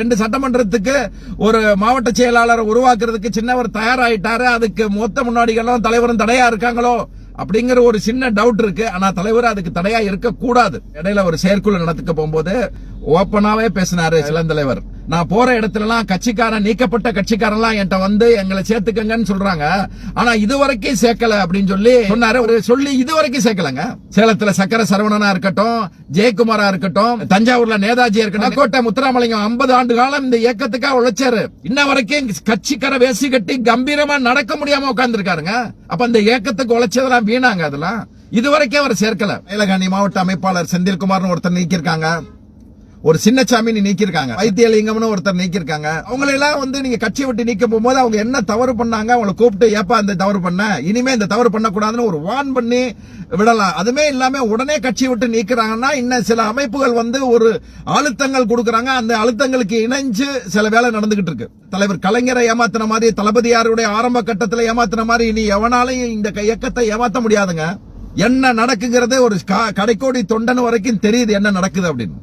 ரெண்டு சட்டமன்றத்துக்கு ஒரு மாவட்ட செயலாளரை உருவாக்குறதுக்கு சின்னவர் தயாராயிட்டாரு. அதுக்கு மொத்த முன்னாடிகளும் தலைவரும் தடையா இருக்காங்களோ அப்படிங்கிற ஒரு சின்ன டவுட் இருக்கு. ஆனா தலைவர் அதுக்கு தடையா இருக்க கூடாது இடையில ஒரு செயற்குழு நடத்துக்க போகும்போது ஓப்பனாவே பேசினாரு இளந்தலைவர் நான் போற இடத்துல எல்லாம் கட்சிக்காரன் நீக்கப்பட்ட கட்சிக்காரன்லாம் என்கிட்ட வந்து எங்களை சேர்த்துக்கங்கன்னு சொல்றாங்க. ஆனா இதுவரைக்கும் சேர்க்கல அப்படின்னு சொல்லி சொன்னாரு. ஒரு சொல்லி இதுவரைக்கும் சேர்க்கலங்க. சேலத்துல சக்கர சரவணனா இருக்கட்டும் ஜெயக்குமாரா இருக்கட்டும் தஞ்சாவூர்ல நேதாஜி இருக்கட்டும் கோட்டை முத்துராமலிங்கம் ஐம்பது ஆண்டு காலம் இந்த இயக்கத்துக்காக உழைச்சாரு. இன்ன வரைக்கும் கட்சிக்கரை வேசி கட்டி கம்பீரமா நடக்க முடியாம உட்கார்ந்துருக்காருங்க. அப்ப இந்த இயக்கத்துக்கு உழைச்சதெல்லாம் வீணாங்க அதெல்லாம். இதுவரைக்கும் அவர் சேர்க்கல. மேலகாணி மாவட்ட அமைப்பாளர் செந்தில்குமார்னு ஒருத்தர் நீக்கியிருக்காங்க. ஒரு சின்னசாமின்னு நீக்கியிருக்காங்க. வைத்தியலிங்கம்னு ஒருத்தர் நீக்கியிருக்காங்க. அவங்களெல்லாம் வந்து நீங்க கட்சி விட்டு நீக்க போகும்போது அவங்க என்ன தவறு பண்ணாங்க அவங்களை கூப்பிட்டு ஏப்பா இந்த தவறு பண்ண? இனிமே இந்த தவறு பண்ணக்கூடாதுன்னு ஒரு வான் பண்ணி விடலாம். அதுமே இல்லாம உடனே கட்சி விட்டு நீக்கிறாங்கன்னா இன்னும் சில அமைப்புகள் வந்து ஒரு அழுத்தங்கள் கொடுக்கறாங்க. அந்த அழுத்தங்களுக்கு இணைஞ்சு சில வேலை நடந்துகிட்டு இருக்கு. தலைவர் கலைஞரை ஏமாத்தின மாதிரி தளபதியாருடைய ஆரம்ப கட்டத்தில் ஏமாத்தின மாதிரி இனி எவனாலையும் இந்த இயக்கத்தை ஏமாத்த முடியாதுங்க. என்ன நடக்குங்கிறது ஒரு க- கடைக்கோடி தொண்டன் வரைக்கும் தெரியுது என்ன நடக்குது அப்படின்னு.